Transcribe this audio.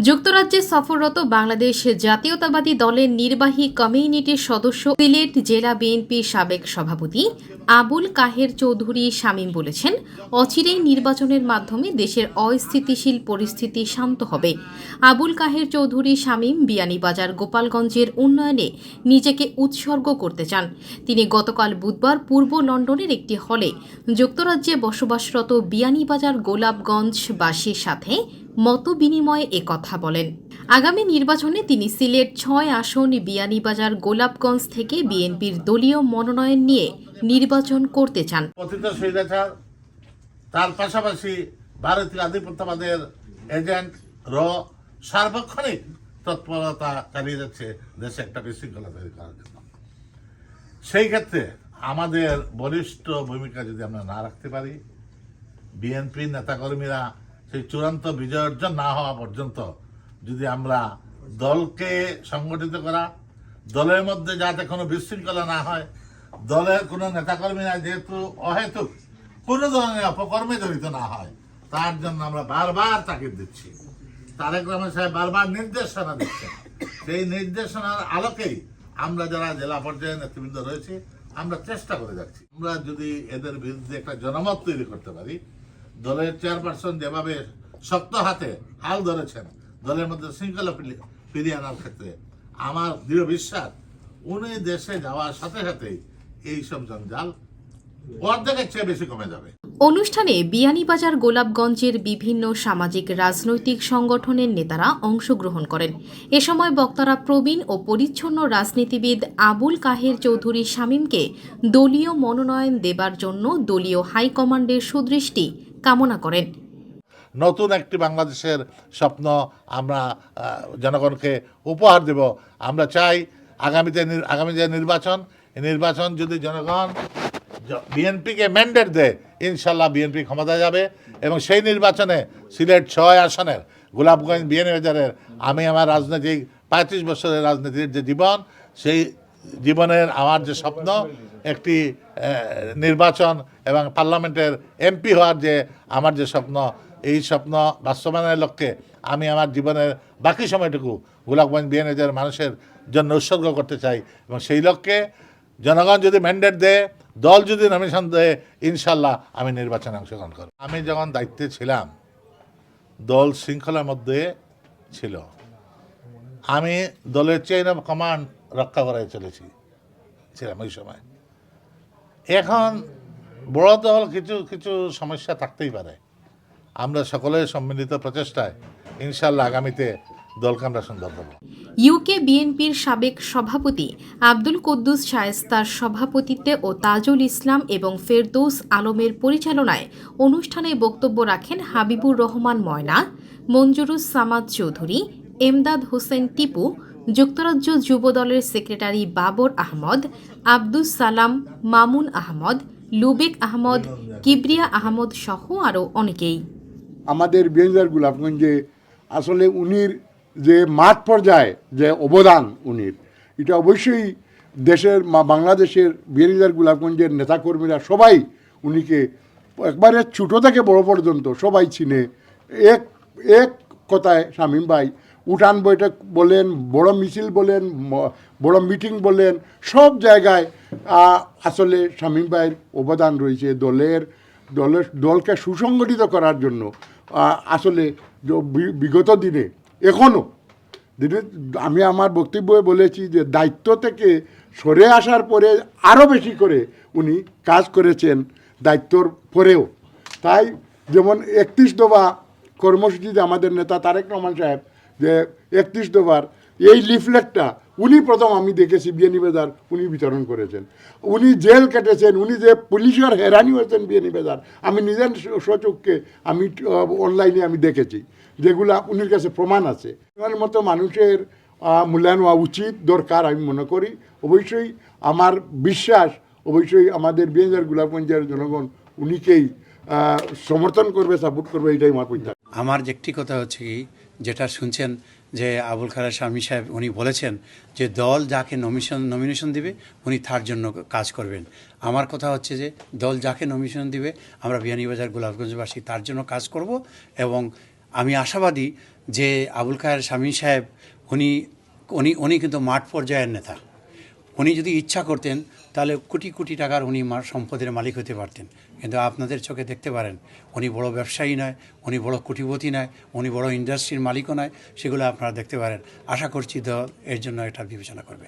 যুক্তরাজ্যে সফররত বাংলাদেশ জাতীয়তাবাদী দলের নির্বাহী কমিউনিটির সদস্য সিলেট জেলা বিএনপির সাবেক সভাপতি আবুল কাহের চৌধুরী শামীম বলেছেন, অচিরেই নির্বাচনের মাধ্যমে দেশের অস্থিতিশীল পরিস্থিতি শান্ত হবে। আবুল কাহের চৌধুরী শামীম বিয়ানীবাজার গোপালগঞ্জের উন্নয়নে নিজেকে উৎসর্গ করতে চান। তিনি গতকাল বুধবার পূর্ব লন্ডনের একটি হলে যুক্তরাজ্যে বসবাসরত বিয়ানীবাজার গোলাপগঞ্জবাসীর সাথে মত বিনিময়ে কথা বলেন। আগামী নির্বাচনে তিনি সিলেট ছয় আসন বিয়ানীবাজার গোলাপগঞ্জ থেকে বিএনপির দলীয় মনোনয়ন নিয়ে নির্বাচন করতে চান। তার পাশাপাশি ভারতীয় আধিপত্যবাদের এজেন্ট র সার্বক্ষণিক তৎপরতা চালিয়ে যাচ্ছে দেশে একটা বিশৃঙ্খলা তৈরি করার জন্য। সেই ক্ষেত্রে আমাদের বলিষ্ঠ ভূমিকা যদি আমরা না রাখতে পারি বিএনপি নেতাকর্মীরা সেই চূড়ান্ত বিজয় অর্জন না হওয়া পর্যন্ত যদি আমরা দলকে সংগঠিত করা, দলের মধ্যে যাতে কোনো বিশৃঙ্খলা না হয় দলের কোনো নেতাকর্মীরা যেহেতু অহেতুক, কোনো ধরনের অপকর্মে জড়িত না হয়। তার জন্য আমরা বারবার তাকিদ দিচ্ছি। তারেক রহমান সাহেব বারবার নির্দেশনা দিচ্ছেন। সেই নির্দেশনার আলোকেই আমরা যারা জেলা পর্যায়ে নেতৃবৃন্দ রয়েছে, আমরা চেষ্টা করে যাচ্ছি। আমরা যদি এদের বিরুদ্ধে একটা জনমত তৈরি করতে পারি, দলের চেয়ারপারসন যেভাবে শক্ত হাতে হাল ধরেছেন, দলের মধ্যে শৃঙ্খলা ফিরিয়ে আনার ক্ষেত্রে আমার দৃঢ় বিশ্বাস, উনি দেশে যাওয়ার সাথে সাথেই এইসব জঞ্জাল অর্ধেকের চেয়ে বেশি কমে যাবে। অনুষ্ঠানে বিয়ানীবাজার গোলাপগঞ্জের বিভিন্ন সামাজিক রাজনৈতিক সংগঠনের নেতারা অংশগ্রহণ করেন। এ সময় বক্তারা প্রবীণ ও পরিচ্ছন্ন রাজনীতিবিদ আবুল কাহের চৌধুরী শামীমকে দলীয় মনোনয়ন দেবার জন্য দলীয় হাইকমান্ডের সুদৃষ্টি কামনা করেন। নতুন একটি বাংলাদেশের স্বপ্ন আমরা জনগণকে উপহার দেব। আমরা চাই আগামীতে আগামী যে নির্বাচন নির্বাচন যদি জনগণ বিএনপিকে ম্যান্ডেট দেয়, ইনশাল্লাহ বিএনপি ক্ষমতা যাবে এবং সেই নির্বাচনে সিলেট ছয় আসনের, গোলাপগঞ্জ বিএনবাজারের আমি আমার রাজনৈতিক পঁয়ত্রিশ বছরের রাজনীতির যে জীবন, সেই জীবনের আমার যে স্বপ্ন, একটি নির্বাচন এবং পার্লামেন্টের এমপি হওয়ার যে আমার যে স্বপ্ন, এই স্বপ্ন বাস্তবায়নের লক্ষ্যে আমি আমার জীবনের বাকি সময়টুকু গোলাপগঞ্জ বিএনএজের মানুষের জন্য উৎসর্গ করতে চাই এবং সেই লক্ষ্যে জনগণ যদি ম্যান্ডেট দেয়, দল যদি নমিনেশন দেয়, ইনশাল্লাহ আমি নির্বাচনে অংশগ্রহণ করব। আমি যখন দায়িত্বে ছিলাম, দল শৃঙ্খলার মধ্যে ছিল। আমি দলের চেইন অফ কমান্ড রক্ষা করে চলেছি, ছিলাম ওই সময়। এখন বড় দল কিছু কিছু সমস্যা থাকতেই পারে। আমরা সকলের সম্মিলিত প্রচেষ্টায় ইনশাল্লাহ আগামীতে দলকে আমরা সুন্দর করব। ইউকে বিএনপির সাবেক সভাপতি আব্দুল কুদ্দুস শায়েস্তার সভাপতিত্বে ও তাজুল ইসলাম এবং ফেরদৌস আলমের পরিচালনায় অনুষ্ঠানে বক্তব্য রাখেন হাবিবুর রহমান ময়না, মঞ্জুরুস সামাদ চৌধুরী, এমদাদ হোসেন টিপু, যুক্তরাজ্য যুবদলের সেক্রেটারি বাবর আহমদ, আব্দুস সালাম, মামুন আহমদ, লুবেক আহমদ, কিবরিয়া আহমদ সহ আরও অনেকেই। আমাদের বিএনজার গোলাপগঞ্জে আসলে উনির যে মাঠ পর্যায়ে যে অবদান উনির। এটা অবশ্যই দেশের বাংলাদেশের বিএনজার গোলাপগঞ্জের নেতাকর্মীরা সবাই উনিকে একবারে ছোটো থেকে বড় পর্যন্ত সবাই চিনে। এক এক কথায় শামীম ভাই, উঠান বৈঠক বলেন, বড় মিছিল বলেন বড় মিটিং বলেন, সব জায়গায় আসলে শামীম ভাইয়ের অবদান রয়েছে দলের দলের, দলকে সুসংগঠিত করার জন্য। আসলে বিগত দিনে এখনও আমি আমার বক্তব্যে বলেছি যে দায়িত্ব থেকে সরে আসার পরে আরও বেশি করে উনি কাজ করেছেন দায়িত্বর পরেও। তাই যেমন একত্রিশ দফা কর্মসূচিতে আমাদের নেতা তারেক রহমান সাহেব যে একত্রিশ দফার এই লিফলেটটা উনি প্রথম আমি দেখেছি বিয়ানীবাজার উনি বিতরণ করেছেন। উনি জেল কেটেছেন, উনি যে পুলিশের হেরানি হয়েছেন বিয়ানীবাজার আমি নিজের স- স্বচক্ষে আমি অনলাইনে আমি দেখেছি, যেগুলা উনির কাছে প্রমাণ আছে। আমার মতো মানুষের মূল্যায়ন হওয়া উচিত, দরকার আমি মনে করি। অবশ্যই আমার বিশ্বাস, অবশ্যই আমাদের বিএনজার গোলাপগঞ্জের জনগণ উনিকেই সমর্থন করবে, সাপোর্ট করবে, এটাই আমার আমার যে একটি কথা হচ্ছে কি, যেটা শুনছেন যে আবুল খালা স্বামী সাহেব উনি বলেছেন যে দল যাকে নমিশন নমিনেশন দিবে, উনি তার জন্য কাজ করবেন। আমার কথা হচ্ছে যে দল যাকে নমিনেশন দিবে, আমরা বিয়ানীবাজার গোলাপগঞ্জবাসী তার জন্য কাজ করব এবং আমি আশাবাদী যে আবুল খায়ের স্বামী সাহেব উনি উনি উনি কিন্তু মাঠ পর্যায়ের নেতা। উনি যদি ইচ্ছা করতেন, তাহলে কোটি কোটি টাকার উনি সম্পদের মালিক হতে পারতেন। কিন্তু আপনাদের চোখে দেখতে পারেন, উনি বড় ব্যবসায়ী নয়, উনি বড় কোটিপতি নয়, উনি বড় ইন্ডাস্ট্রির মালিকও নয়, সেগুলো আপনারা দেখতে পারেন। আশা করছি দল এর জন্য এটা বিবেচনা করবে।